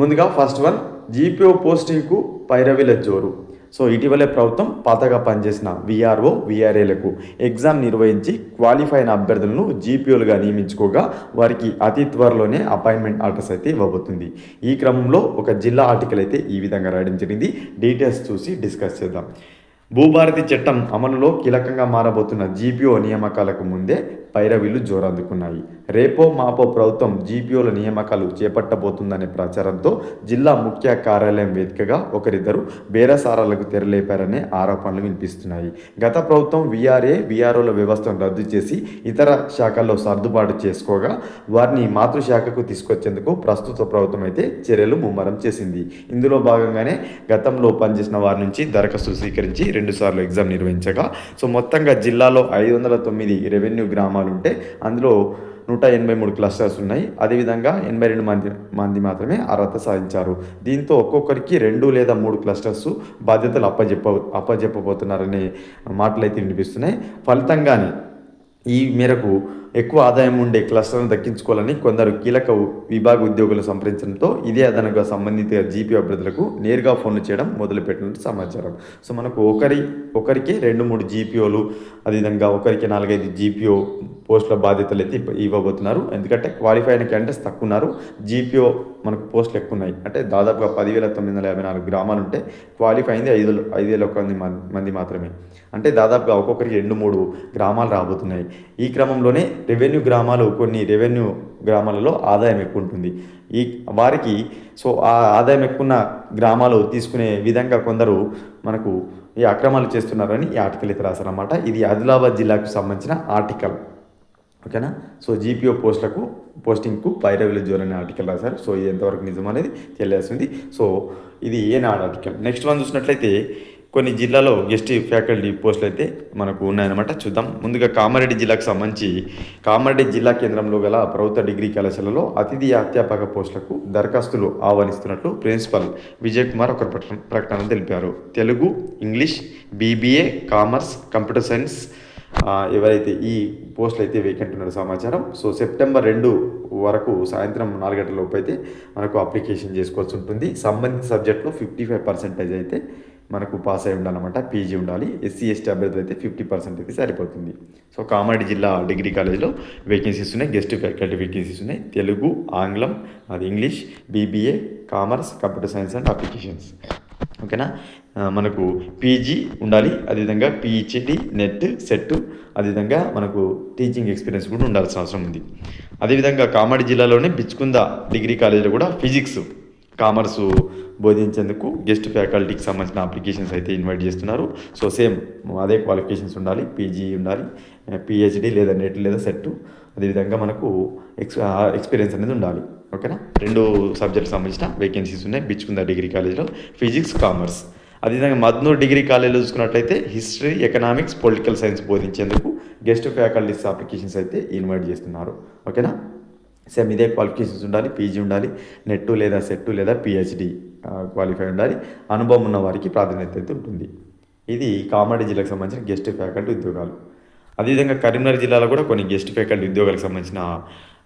ముందుగా first one GPO పోస్టింగ్కు పైరవిల జోరు. సో ఇటీవలే ప్రభుత్వం పాతగా పనిచేసిన విఆర్ఓ విఆర్ఏలకు ఎగ్జామ్ నిర్వహించి క్వాలిఫై అయిన అభ్యర్థులను జీపీఓలుగా నియమించుకోగా వారికి అతి త్వరలోనే అపాయింట్మెంట్ ఆర్డర్స్ అయితే ఇవ్వబోతుంది. ఈ క్రమంలో ఒక జిల్లా ఆర్టికల్ అయితే ఈ విధంగా రాయడం జరిగింది. డీటెయిల్స్ చూసి డిస్కస్ చేద్దాం. భూభారతి చట్టం అమలులో కీలకంగా మారబోతున్న జీపీఓ నియామకాలకు ముందే పైరవీలు జోరందుకున్నాయి. రేపో మాపో ప్రభుత్వం జీపీఓల నియామకాలు చేపట్టబోతుందనే ప్రచారంతో జిల్లా ముఖ్య కార్యాలయం వేదికగా ఒకరిద్దరు బేరసారాలకు తెరలేపారనే ఆరోపణలు వినిపిస్తున్నాయి. గత ప్రభుత్వం వీఆర్ఏ వీఆర్ఓల వ్యవస్థను రద్దు చేసి ఇతర శాఖల్లో సర్దుబాటు చేసుకోగా వారిని మాతృశాఖకు తీసుకొచ్చేందుకు ప్రస్తుత ప్రభుత్వం అయితే చర్యలు ముమ్మరం చేసింది. ఇందులో భాగంగానే గతంలో పనిచేసిన వారి నుంచి దరఖాస్తు స్వీకరించి రెండుసార్లు ఎగ్జామ్ నిర్వహించగా సో మొత్తంగా జిల్లాలో ఐదు వందల తొమ్మిది రెవెన్యూ గ్రామాలు ఉంటే అందులో నూట ఎనభై మూడు క్లస్టర్స్ ఉన్నాయి. అదేవిధంగా ఎనభై రెండు మంది మంది మాత్రమే అర్హత సాధించారు. దీంతో ఒక్కొక్కరికి రెండు లేదా మూడు క్లస్టర్స్ బాధ్యతలు అప్పజెప్ప అప్పజెప్పబోతున్నారనే మాటలు అయితే వినిపిస్తున్నాయి. ఫలితంగానే ఈ మేరకు ఎక్కువ ఆదాయం ఉండే క్లస్టర్ను దక్కించుకోవాలని కొందరు కీలక విభాగ ఉద్యోగులు సంప్రదించడంతో ఇదే అదనంగా సంబంధిత జీపీ అభ్యర్థులకు నేరుగా ఫోన్లు చేయడం మొదలుపెట్టినట్టు సమాచారం. సో మనకు ఒకరి ఒకరికి రెండు మూడు జీపీఓలు అదేవిధంగా ఒకరికి నాలుగైదు జీపీఓ పోస్టుల బాధ్యతలు అయితే ఇప్ప- ఇవ్వబోతున్నారు. ఎందుకంటే క్వాలిఫై అయిన క్యాండిడేట్స్ తక్కువ ఉన్నారు జీపీఓ మనకు పోస్టులు ఎక్కువ ఉన్నాయి అంటే దాదాపుగా పదివేల తొమ్మిది వందల యాభై నాలుగు గ్రామాలు ఉంటే క్వాలిఫై అయింది ఐదు ఐదు వేల ఒక మంది మంది మాత్రమే. అంటే దాదాపుగా ఒక్కొక్కరికి రెండు మూడు గ్రామాలు రాబోతున్నాయి. ఈ క్రమంలోనే రెవెన్యూ గ్రామాలు కొన్ని రెవెన్యూ గ్రామాలలో ఆదాయం ఎక్కువ ఉంటుంది ఈ వారికి సో ఆ ఆదాయం ఎక్కువ గ్రామాలు తీసుకునే విధంగా కొందరు మనకు ఈ అక్రమాలు చేస్తున్నారని ఈ ఆర్టికల్ అయితే రాశారన్నమాట. ఇది ఆదిలాబాద్ జిల్లాకు సంబంధించిన ఆర్టికల్. ఓకేనా? సో జీపీఓ పోస్టులకు పోస్టింగ్కు పైరవిల జోన్ అనే ఆర్టికల్ రాశారు. సో ఇది ఎంతవరకు నిజం అనేది తెలియాల్సింది. సో ఇది ఏనాడు ఆర్టికల్? నెక్స్ట్ వన్ చూసినట్లయితే కొన్ని జిల్లాలో గెస్ట్ ఫ్యాకల్టీ పోస్టులు అయితే మనకు ఉన్నాయన్నమాట. చూద్దాం. ముందుగా కామారెడ్డి జిల్లాకు సంబంధించి కామారెడ్డి జిల్లా కేంద్రంలో గల ప్రభుత్వ డిగ్రీ కళాశాలలో అతిథి అధ్యాపక పోస్టులకు దరఖాస్తులు ఆహ్వానిస్తున్నట్లు ప్రిన్సిపల్ విజయ్ కుమార్ ఒక ప్రకటన ప్రకటన తెలిపారు. Telugu English BBA commerce computer science ఎవరైతే ఈ పోస్టులు అయితే వేకెంట్ ఉన్నారో సమాచారం. సో సెప్టెంబర్ రెండు వరకు సాయంత్రం నాలుగు లోపు అయితే మనకు అప్లికేషన్ చేసుకోవాల్సి ఉంటుంది. సంబంధిత సబ్జెక్టులో ఫిఫ్టీ ఫైవ్ పర్సెంటేజ్ అయితే మనకు పాస్ అయి ఉండాలన్నమాట. పీజీ ఉండాలి. ఎస్సీ ఎస్టీ అభ్యర్థులు అయితే ఫిఫ్టీ పర్సెంట్ అయితే సరిపోతుంది. సో కామారెడ్డి జిల్లా డిగ్రీ కాలేజ్లో వేకెన్సీస్ ఉన్నాయి. గెస్ట్ ఫ్యాకల్టీ వేకెన్సీస్ ఉన్నాయి. తెలుగు ఆంగ్లం అది English BBA commerce computer science and applications ఓకేనా? మనకు పీజీ ఉండాలి అదేవిధంగా పీహెచ్డి నెట్ సెట్ అదేవిధంగా మనకు టీచింగ్ ఎక్స్పీరియన్స్ కూడా ఉండాల్సిన అవసరం ఉంది. అదేవిధంగా కామారెడ్డి జిల్లాలోనే బిచ్కుంద డిగ్రీ కాలేజీలో కూడా ఫిజిక్స్ కామర్స్ బోధించేందుకు గెస్ట్ ఫ్యాకల్టీకి సంబంధించిన అప్లికేషన్స్ అయితే ఇన్వైట్ చేస్తున్నారు. సో సేమ్ అదే క్వాలిఫికేషన్స్ ఉండాలి పీజీ ఉండాలి పిహెచ్డి లేదా నెట్ లేదా సెట్ అదేవిధంగా మనకు ఎక్స్ ఎక్స్పీరియన్స్ అనేది ఉండాలి. ఓకేనా? రెండు సబ్జెక్ట్ సంబంధించిన వేకెన్సీస్ ఉన్నాయి. బిచ్కుంద డిగ్రీ కాలేజ్లో ఫిజిక్స్ కామర్స్ అదేవిధంగా మద్నూర్ డిగ్రీ కాలేజ్లో చూసుకున్నట్లయితే హిస్టరీ ఎకనామిక్స్ పొలిటికల్ సైన్స్ బోధించేందుకు గెస్ట్ ఫ్యాకల్టీస్ అప్లికేషన్స్ అయితే ఇన్వైట్ చేస్తున్నారు. ఓకేనా? సేమ్ ఇదే క్వాలిఫికేషన్స్ ఉండాలి పీజీ ఉండాలి నెట్ లేదా సెట్ లేదా పిహెచ్డి క్వాలిఫై ఉండాలి. అనుభవం ఉన్న వారికి ప్రాధాన్యత అయితే ఉంటుంది. ఇది కామారెడ్డి జిల్లాకు సంబంధించిన గెస్ట్ ఫ్యాకల్టీ ఉద్యోగాలు. అదేవిధంగా కరీంనగర్ జిల్లాలో కూడా కొన్ని గెస్ట్ ఫ్యాకల్టీ ఉద్యోగాలకు సంబంధించిన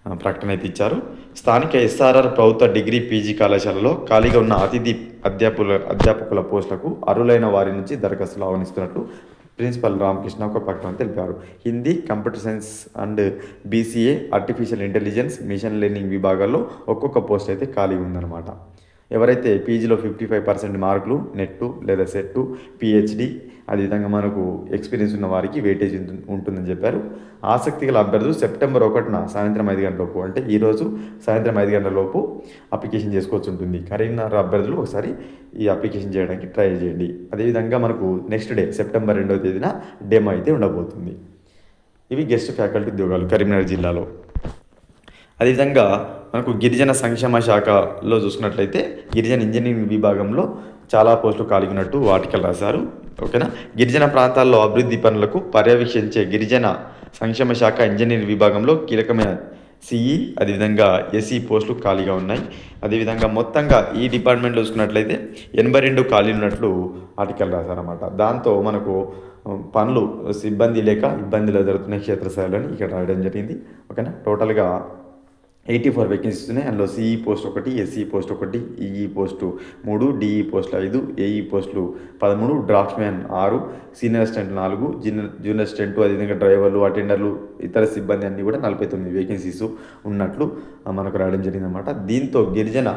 ప్రకటన అయితే ఇచ్చారు. స్థానిక ఎస్ఆర్ఆర్ ప్రభుత్వ డిగ్రీ పీజీ కళాశాలలో ఖాళీగా ఉన్న అతిథి అధ్యాపకుల అధ్యాపకుల పోస్టులకు అర్హులైన వారి నుంచి దరఖాస్తులు ఆహ్వానిస్తున్నట్లు ప్రిన్సిపల్ రామకృష్ణ ఒక ప్రకటన తెలిపారు. Hindi computer science and BCA artificial intelligence machine learning విభాగాల్లో ఒక్కొక్క పోస్ట్ అయితే ఖాళీ ఉందన్నమాట. ఎవరైతే పీజీలో ఫిఫ్టీ ఫైవ్ పర్సెంట్ మార్కులు నెట్టు లేదా సెట్టు పిహెచ్డి అదేవిధంగా మనకు ఎక్స్పీరియన్స్ ఉన్న వారికి వెయిటేజ్ ఉంటుందని చెప్పారు. ఆసక్తి గల అభ్యర్థులు సెప్టెంబర్ ఒకటిన సాయంత్రం ఐదు గంటలలోపు అంటే ఈరోజు సాయంత్రం ఐదు గంటలలోపు అప్లికేషన్ చేసుకోవచ్చు ఉంటుంది. కరీంనగర్ అభ్యర్థులు ఒకసారి ఈ అప్లికేషన్ చేయడానికి ట్రై చేయండి. అదేవిధంగా మనకు నెక్స్ట్ డే సెప్టెంబర్ రెండవ తేదీన డెమో అయితే ఉండబోతుంది. ఇవి గెస్ట్ ఫ్యాకల్టీ ఉద్యోగాలు కరీంనగర్ జిల్లాలో. అదేవిధంగా మనకు గిరిజన సంక్షేమ శాఖలో చూసుకున్నట్లయితే గిరిజన ఇంజనీరింగ్ విభాగంలో చాలా పోస్టులు ఖాళీ ఉన్నట్టు ఆర్టికల్ రాశారు. ఓకేనా? గిరిజన ప్రాంతాల్లో అభివృద్ధి పనులకు పర్యవేక్షించే గిరిజన సంక్షేమ శాఖ ఇంజనీరింగ్ విభాగంలో కీలకమైన సిఈ అదేవిధంగా ఎస్ఈ పోస్టులు ఖాళీగా ఉన్నాయి. అదేవిధంగా మొత్తంగా ఈ డిపార్ట్మెంట్లో చూసుకున్నట్లయితే ఎనభై రెండు ఖాళీ ఉన్నట్లు ఆర్టికల్ రాశారన్నమాట. దాంతో మనకు పనులు సిబ్బంది లేక ఇబ్బందులు ఎదురుతున్న క్షేత్రస్థాయిలో ఇక్కడ రాయడం జరిగింది. ఓకేనా? టోటల్గా ఎయిటీ ఫోర్ వేకెన్సీస్ ఉన్నాయి. అందులో సిఈ పోస్ట్ ఒకటి ఎస్సీ పోస్ట్ ఒకటి ఈఈ పోస్టు మూడు డిఈ పోస్టులు ఐదు ఏఈ పోస్టులు పదమూడు డ్రాఫ్ట్మ్యాన్ ఆరు సీనియర్ అసిస్టెంట్ నాలుగు జూనియర్ జూనియర్ అసిస్టెంట్ అదేవిధంగా డ్రైవర్లు అటెండర్లు ఇతర సిబ్బంది అన్నీ కూడా నలభై తొమ్మిది వేకెన్సీస్ ఉన్నట్లు మనకు రావడం జరిగిందన్నమాట. దీంతో గిరిజన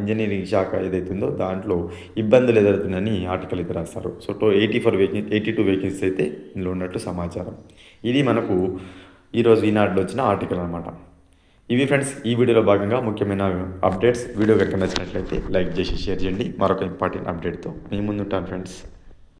ఇంజనీరింగ్ శాఖ ఏదైతే ఉందో దాంట్లో ఇబ్బందులు ఎదురుతుందని ఆర్టికల్ అయితే రాస్తారు. సో టో ఎయిటీ ఫోర్ వేకెన్ ఎయిటీ టూ వేకెన్సీస్ అయితే ఇందులో ఉన్నట్టు సమాచారం. ఇది మనకు ఈరోజు ఈనాడులో వచ్చిన ఆర్టికల్ అనమాట ఇవి ఫ్రెండ్స్ ఈ వీడియోలో భాగంగా ముఖ్యమైన అప్డేట్స్. వీడియో కనుక నచ్చినట్లయితే లైక్ చేసి షేర్ చేయండి. మరొక ఇంపార్టెంట్ అప్డేట్తో మీ ముందుంటాను ఫ్రెండ్స్.